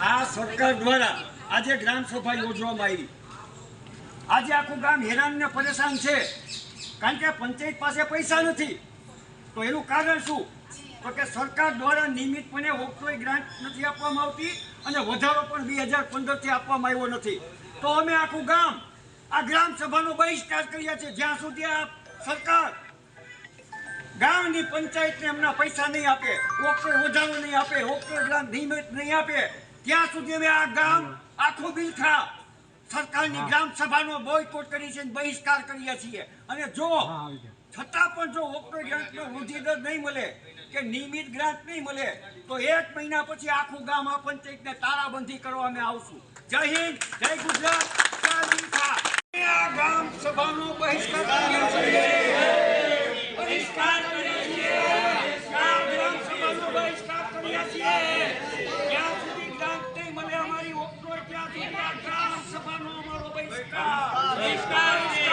આ સરકાર દ્વારા આજે ગ્રામ સભા યોજવામાં આવી. આજે આખું ગામ હેરાન ને પરેશાન છે. કારણ કે પંચાયત પાસે પૈસા નથી. તો એનું કારણ શું? તો કે સરકાર દ્વારા નિયમિતપણે ઓક્ટ્રોય ગ્રાન્ટ નથી આપવામાં આવતી અને વધારો પણ બે હજાર પંદરથી આપવામાં આવ્યો નથી. તો અમે આખું ગામ આ ગ્રામ સભાનો બહિષ્કાર કર્યા છે. જ્યાં સુધી આ સરકાર ગામની પંચાયતને એમના પૈસા નહીં આપે ઓક્ટ્રોય વધારો નહીં આપે ગ્રાન્ટ નિયમિત નહીં આપે. ત્યાં સુધી અમે આ ગામ આખું બિલખા સરકારની ગ્રામ સભાનો બોયકોટ કરી છે બહિષ્કાર કરીએ છીએ. અને જો છતાં પણ જો ઓક્ટોબર ગ્રાન્ટનો વૃદ્ધિ દર નહીં મળે કે નિયમિત ગ્રાન્ટ નહીં મળે તો એક મહિના પછી આખું ગામ આ પંચાયતને તારાબંધી કરવા અમે આવશું. જય હિન્દ જય ગુજરાત ગ્રામ સભાનો બહિષ્કાર કરીએ છીએ બહિષ્કાર કરીએ છીએ આ ગ્રામ સભાનો બહિષ્કાર જ્યાં સુધી ગ્રાન્ટ નહીં મળે અમારી ઓક્ટોબર સુધી આ ગ્રામ સભાનો અમારો બહિષ્કાર. બહિષ્કાર.